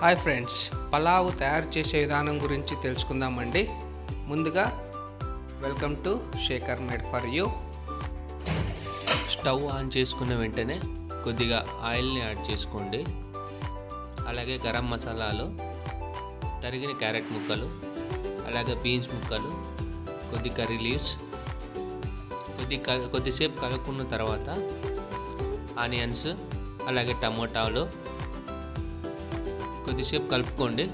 Hi friends pulao తయారు చేసే విధానం గురించి తెలుసుకుందామండి. ముందుగా welcome to Shekhar made for you. Stove on చేసుకున్న వెంటనే కొద్దిగా ఆయిల్ని యాడ్ చేసుకోండి. అలాగే గరం మసాలాలు తరిగిన క్యారెట్ ముక్కలు అలాగే బీన్స్ ముక్కలు కొద్ది కర్రీ లీవ్స్ కొద్ది కొద్దిసేపు కలుపుకున్న తర్వాత ఆనియన్స్ అలాగే టమోటాలు కొద్దిసేపు కలుపుకోండి.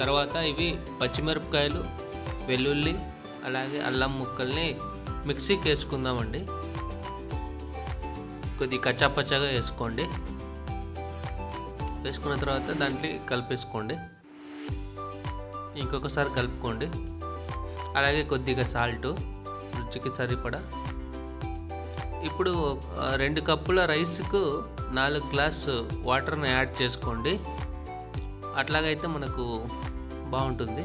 తర్వాత ఇవి పచ్చిమిరపకాయలు వెల్లుల్లి అలాగే అల్లం ముక్కల్ని మిక్సీకి వేసుకుందామండి కొద్ది కచ్చాపచ్చాగా వేసుకోండి. వేసుకున్న తర్వాత దాంట్లో కలిపేసుకోండి. ఇంకొకసారి కలుపుకోండి. అలాగే కొద్దిగా సాల్ట్ రుచికి సరిపడా. ఇప్పుడు రెండు కప్పుల రైస్కు నాలుగు గ్లాస్ వాటర్ని యాడ్ చేసుకోండి. అట్లాగైతే మనకు బాగుంటుంది.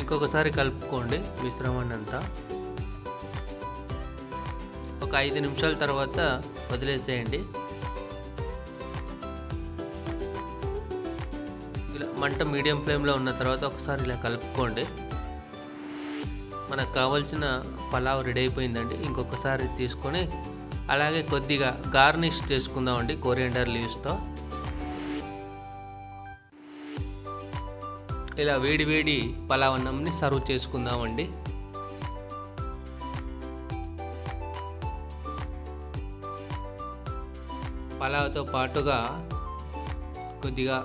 ఇంకొకసారి కలుపుకోండి మిశ్రమాన్ని అంతా ఒక ఐదు నిమిషాల తర్వాత వదిలేసేయండి. ఇలా మంట మీడియం ఫ్లేమ్లో ఉన్న తర్వాత ఒకసారి ఇలా కలుపుకోండి. మనకు కావాల్సిన పలావ్ రెడీ అయిపోయిందండి. ఇంకొకసారి తీసుకొని అలాగే కొద్దిగా గార్నిష్ చేసుకుందామండి కోరియండర్ లీవ్స్తో. ఇలా వేడివేడి పలావన్నంని పలావ్ అన్నంని సర్వ్ చేసుకుందామండి. పలావ్తో పాటుగా కొద్దిగా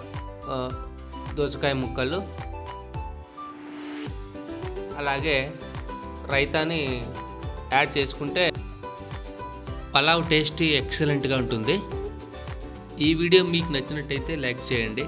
దోసకాయ ముక్కలు. అలాగే రైతాని యాడ్ చేసుకుంటే పలావ్ టేస్టీ ఎక్సలెంట్గా ఉంటుంది. ఈ వీడియో మీకు నచ్చినట్టయితే లైక్ చేయండి.